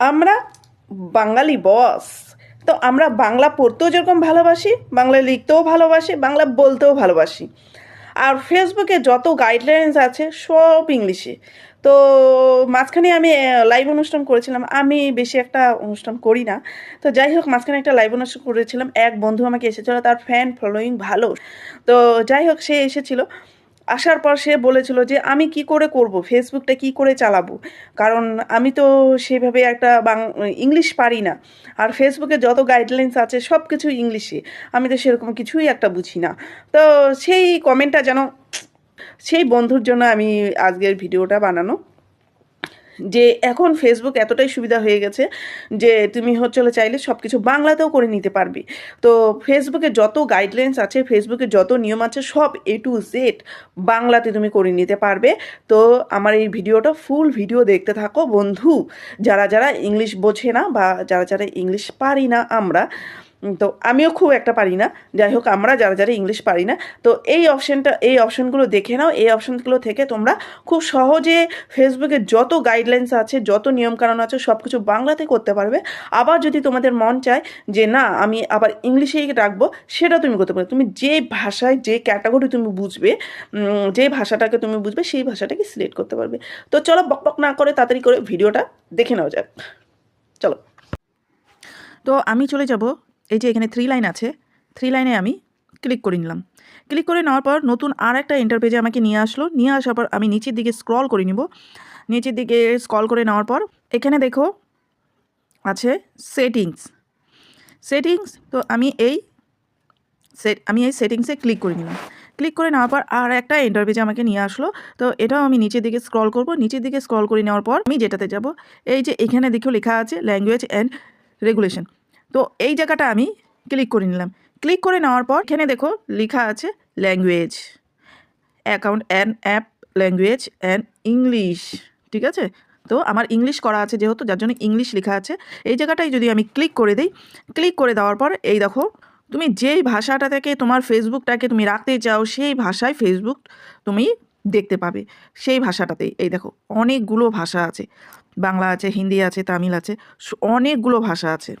আমরা বাঙালি বস। তো আমরা বাংলা পড়তেও যেরকম ভালোবাসি, বাংলা লিখতেও ভালোবাসি, বাংলা বলতেও ভালোবাসি। আর ফেসবুকে যত গাইডলাইন্স আছে সব ইংলিশে। তো মাঝখানে আমি লাইভ অনুষ্ঠান করেছিলাম, আমি বেশি একটা অনুষ্ঠান করি না। তো যাই হোক, মাঝখানে একটা লাইভ অনুষ্ঠান করেছিলাম, এক বন্ধু আমাকে এসেছিল, তার ফ্যান ফলোয়িং ভালো। তো যাই হোক, সে এসেছিল। আসার পর সে বলেছিল যে, আমি কি করে করব? ফেসবুকটা কি করে চালাবো? কারণ আমি তো সেভাবে একটা বাং, ইংলিশ পারি না। আর ফেসবুকে যত গাইডলাইন্স আছে সব কিছু ইংলিশে। আমি তো সেরকম কিছুই একটা বুঝি না। তো সেই কমেন্টটা যেন, সেই বন্ধুর জন্য আমি আজকের ভিডিওটা বানানো যে এখন ফেসবুক এতটাই সুবিধা হয়ে গেছে যে তুমি হচ্ছে চাইলে সব কিছু বাংলাতেও করে নিতে পারবে। তো ফেসবুকে যত গাইডলাইন্স আছে ফেসবুকে যত নিয়ম আছে, সব এ টু জেড বাংলাতে তুমি করে নিতে পারবে। তো আমার এই ভিডিওটা ফুল ভিডিও দেখতে থাকো বন্ধু। যারা যারা ইংলিশ বোঝে না বা যারা যারা ইংলিশ পারি না আমরা তো আমিও খুব একটা পারি না। যাই হোক, আমরা যারা যারা ইংলিশ পারি না, তো এই অপশানটা এই অপশানগুলো দেখে নাও। এই অপশানগুলো থেকে তোমরা খুব সহজে ফেসবুকে যত গাইডলাইন্স আছে, যত নিয়মকানুন আছে সব কিছু বাংলাতে করতে পারবে। আবার যদি তোমাদের মন চায় যে না, আমি আবার ইংলিশেই রাখব, সেটা তুমি করতে পারবে তুমি যে ভাষায়, যে ক্যাটাগরি তুমি বুঝবে যে ভাষাটাকে তুমি বুঝবে, সেই ভাষাটাকে সিলেক্ট করতে পারবে। তো চলো বকবক না করে তাড়াতাড়ি করে ভিডিওটা দেখে নেওয়া যাক। চলো। তো আমি চলে যাব এই যে এখানে থ্রি লাইন আছে থ্রি লাইনে আমি ক্লিক করে নিলাম। ক্লিক করে নেওয়ার পর নতুন আর একটা ইন্টারপেজে আমাকে নিয়ে আসলো। নিয়ে আসার পর আমি নিচের দিকে স্ক্রল করে নিব। নিচের দিকে স্ক্রল করে নেওয়ার পর এখানে দেখো আছে সেটিংস সেটিংস তো আমি এই সেট আমি এই সেটিংসে ক্লিক করে নিলাম। ক্লিক করে নেওয়ার পর আর একটা ইন্টারপেজে আমাকে নিয়ে আসলো। তো এটাও আমি নিচের দিকে স্ক্রল করব। নিচের দিকে স্ক্রল করে নেওয়ার পর আমি যেটাতে যাব, এই যে এখানে দেখো লেখা আছে ল্যাঙ্গুয়েজ অ্যান্ড রেগুলেশন তো এই জায়গাটা আমি ক্লিক করে নিলাম। ক্লিক করে নেওয়ার পর এখানে দেখো লেখা আছে language account and app language and English ঠিক আছে? তো আমার ইংলিশ করা আছে যেহেতু, যার জন্য ইংলিশ লেখা আছে। এই জায়গাটায় যদি আমি ক্লিক করে দিই ক্লিক করে দেওয়ার পর এই দেখো, তুমি যেই ভাষাটা থেকে তোমার ফেসবুকটাকে তুমি রাখতে চাও, সেই ভাষায় ফেসবুক তুমি দেখতে পাবে। সেই ভাষাটাতেই এই দেখো, অনেকগুলো ভাষা আছে। বাংলা আছে, হিন্দি আছে, তামিল আছে অনেকগুলো ভাষা আছে।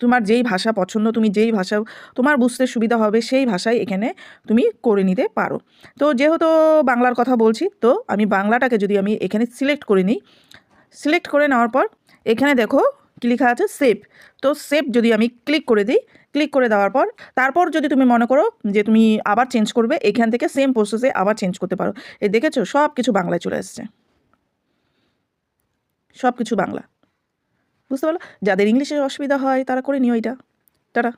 তোমার যেই ভাষা পছন্দ, তুমি যেই ভাষা, তোমার বুঝতে সুবিধা হবে সেই ভাষায় এখানে তুমি করে নিতে পারো। তো যেহেতু বাংলার কথা বলছি, তো আমি বাংলাটাকে যদি আমি এখানে সিলেক্ট করে নিই সিলেক্ট করে নেওয়ার পর এখানে দেখো কি লেখা আছে সেভ তো সেভ যদি আমি ক্লিক করে দিই ক্লিক করে দেওয়ার পর তারপর যদি তুমি মনে করো যে তুমি আবার চেঞ্জ করবে, এখান থেকে সেম প্রসেসে আবার চেঞ্জ করতে পারো। এই দেখেছ? সব কিছু বাংলায় চলে এসছে সব কিছু বাংলা। বুঝতে পারল? যাদের ইংলিশে অসুবিধা হয় তারা করে নিও এটা টাটা।